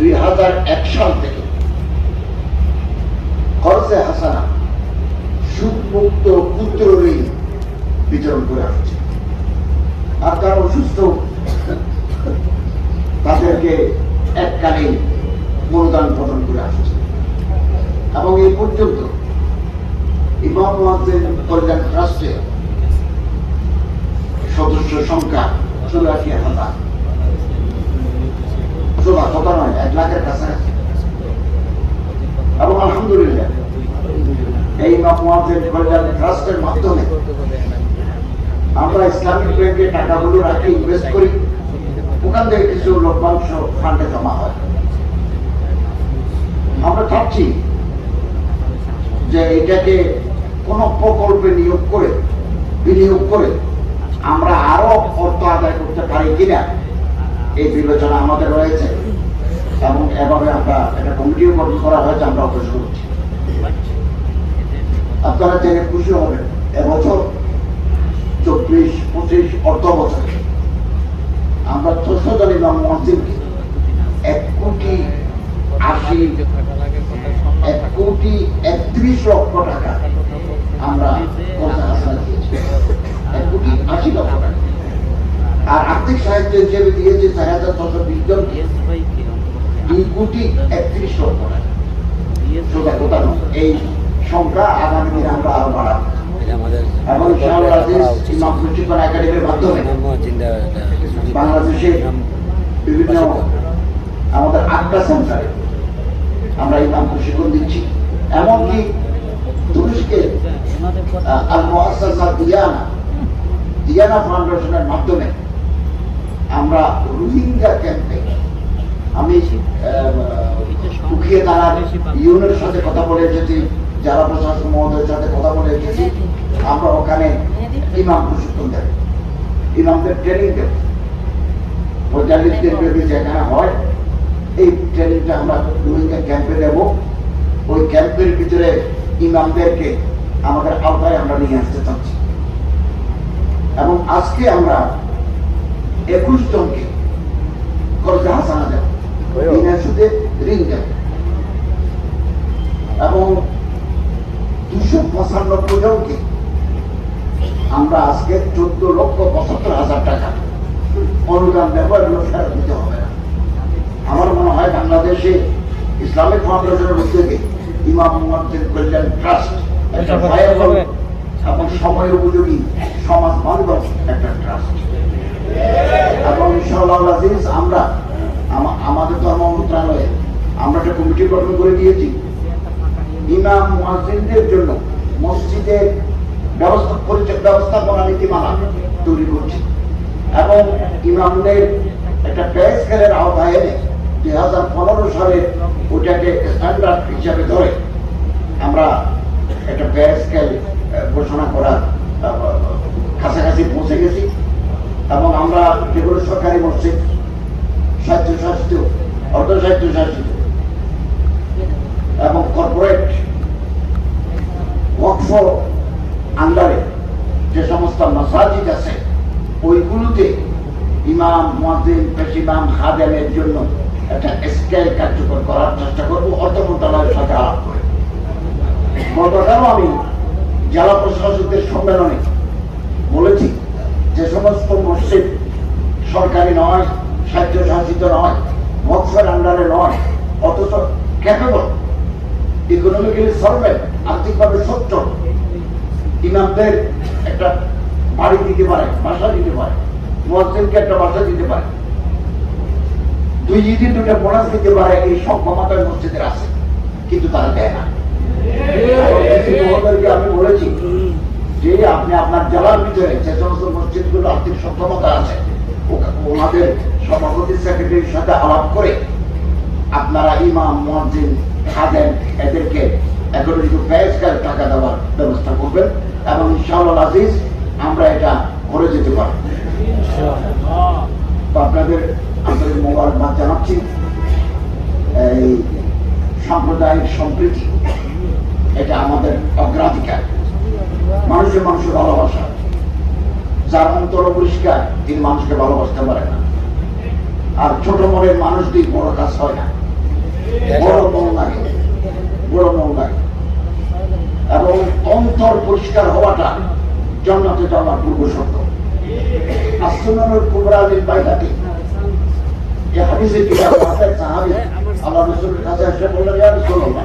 দুই হাজার এক সাল থেকে। খরচে হাসানা সুদমুক্ত ক্ষুদ্র ঋণ বিতরণ করে আসছে। আর যারা অসুস্থ, তাদেরকে এককালীন অনুদান প্রদান করে আসছে। এবং এই পর্যন্ত ইমাম কল্যাণ ট্রাস্টে সদস্য সংখ্যা চুরাশি হাজার। কত নয়? এক লাখের কাছাকাছি। এবং আলহামদুলিল্লাহ, এই ট্রাস্টের মাধ্যমে আমরা ইসলামিক ব্যাংকে টাকাগুলো রাখি, ইনভেস্ট করি। ওখান থেকে কিছু লভ্যাংশ ফান্ডে জমা হয়। আমরা ভাবছি যে এটাকে কোনো প্রকল্পে নিয়োগ করে, বিনিয়োগ করে আমরা আরও অর্থ আদায় করতে পারি কিনা এই বিবেচনা আমাদের রয়েছে। এবং এভাবে আমরা একটা কমিটিও গঠন করা হয়েছে, আমরা অগ্রসর করছি আপনারা জেনে খুশি হবেন, এবছর চব্বিশ, পঁচিশ অর্থ বছরে। আমরা চোদ্দ ইমাম মসজিদকে এক কোটি আশি, এক কোটি একত্রিশ লক্ষ টাকা আমরা এক কোটি আশি লক্ষ টাকা। আর আর্থিক সাহায্য হিসেবে দিয়েছে হাজার ছশো বিশ জন। দুই কোটি একত্রিশ লক্ষ টাকা। এই সংখ্যা আগামী দিনে আমরা আরও বাড়াবো। আমাদের এবং ইমাম প্রশিক্ষণ একাডেমির মাধ্যমে বাংলাদেশের বিভিন্ন আমাদের আটটা সেন্টারে আমরা ইমাম প্রশিক্ষণ দিচ্ছি। এমনকি তুরস্কের আহ, আল মুআসসাসা দিয়ানা দিয়ানা ফাউন্ডেশনের মাধ্যমে আমরা রোহিঙ্গা ক্যাম্পে আমি উখিয়ে দাঁড়ার ইউনের সাথে কথা বলে এসেছি, যারা প্রশাসন মহোদয়ের সাথে কথা বলে এসেছি, আমরা ওখানে ইমাম প্রশিক্ষণ দেব, ইমামদের ট্রেনিং দেব। যেখানে হয়, এই ট্রেনিংটা আমরা রোহিঙ্গা ক্যাম্পে দেব ওই ক্যাম্পের ভিতরে ইমামদেরকে আমাদের আওতায় আমরা নিয়ে আসতে চাচ্ছি। এবং আজকে আমরা একুশ জনকে। কর্জা হাসানা দেব বিনা সুদে ঋণ এবং দুশো পঁচানব্বই জনকে আমরা আজকে চোদ্দ লক্ষ পঁচাত্তর হাজার টাকা অনুদান এগুলো ফেরত দিতে হবে না। আমার মনে হয় বাংলাদেশে ইসলামিক ফাউন্ডেশনের উদ্যোগে ইমাম মুয়াজ্জিন কল্যাণ ট্রাস্ট একটা এবং সময় উপযোগী সমাজ বান্ধব একটা ট্রাস্ট। এবং আজিজ, আমরা আমাদের ধর্ম মন্ত্রণালয়ে আমরা একটা কমিটি গঠন করে দিয়েছি। ইমাম মুয়াজ্জিনদের জন্য মসজিদের ব্যবস্থা ব্যবস্থাপনা নীতিমালা তৈরি করছি। এবং ইমামদের একটা পে স্কেলের আওতায় এনে দুই হাজার পনেরো সালে ওটাকে স্ট্যান্ডার্ড হিসাবে ধরে আমরা একটা পে স্কেল ঘোষণা করার কাছাকাছি পৌঁছে গেছি। এবং আমরা যেগুলো সরকারি মসজিদ, স্বায়ত্তশাসিত অর্ধ স্বায়ত্তশাসিত এবং কর্পোরেট ওয়াকফ আন্ডারে যে সমস্ত মাসাজিদ আছে, ওইগুলোতে ইমাম, মুয়াজ্জিন পেশিমাম খাদেমের জন্য একটা স্কেল কার্যকর করার চেষ্টা করব, অর্থ মন্ত্রণালয়ের সাথে আলাপ করে। গতকালও আমি জেলা প্রশাসকদের সম্মেলনে মসজিদ সরকারি নয় স্বায়ত্তশাসিত নয় মৎস্যের আন্ডারে নয় অথচ ক্যাপেবল ইকোনমিক্যালি সলভেন্ট আর্থিকভাবে সচ্ছল ইমামদের একটা বাড়ি দিতে পারে বাসা দিতে পারে মুয়াজ্জিনকে একটা বাসা দিতে পারে। দুই ঈদে দুটা বোনাস দিতে পারে এই সব ক্ষমতায় মসজিদের আছে কিন্তু তারা দেয় না। আমি বলেছি যে আপনি আপনার জেলার ভিতরে যে সমস্ত মসজিদগুলো আর্থিক সক্ষমতা আছে ওনাদের সভাপতি সেক্রেটারির সাথে আলাপ করে আপনারা ইমাম মুয়াজ্জিন খাদেন এদেরকে একটু টাকা দেওয়ার ব্যবস্থা করবেন এবং আজিজ, আমরা এটা করে যেতে পারি আপনাদের আপনাদের জানাচ্ছি। এই সাম্প্রদায়িক সম্প্রীতি, এটা আমাদের অগ্রাধিকার। মানুষের মানুষের ভালোবাসা। যার অন্তর পরিষ্কার তিনি মানুষকে ভালোবাসতে পারে না। আর ছোট মনের মানুষ দিয়ে বড় কাজ হয় না। বড় মন লাগে, বড় মন লাগে। এবং অন্তর পরিষ্কার হওয়াটা জন্নাতে আমার পূর্ব শর্ত। আসনানুর কুমরালির বাইরাতে এ হাদিসের কিতাব আল্লাহ রাসূলের কাছে এসে বললেন, ইয়া রাসূলুল্লাহ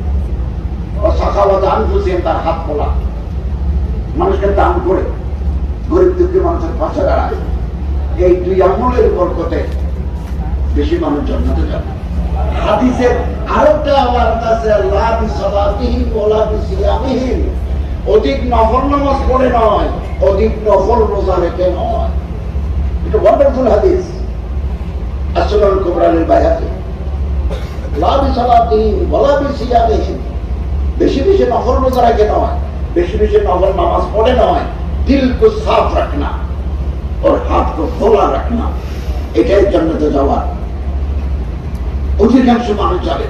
তার হাত খোলা মানুষকে দান করে গরিব দুঃখী মানুষের পাশে দাঁড়ায়। এই দুই আমলের বরকতে বেশি মানুষ জন্মতে যাবে। হাদিসের আরেকটা আওয়াজ অধিক নফল নামাজ পড়ে নয়, অধিক নফল রোজা রেখে এটা ওয়ান্ডারফুল হাদিস। আসলাল কুবরানের বাইহাতে লা বিসালাতিহিম ওয়ালা বিসিয়ামিহিম বেশি বেশি নফর রোজা রাখে নয় বেশি বেশি নফর নামাজ পড়ে নয় দিল কো সাফ রাখনা ওর হাত কো খোলা রাখনা এটাই জন্মতে যাওয়ার। অধিকাংশ মানুষ যাবে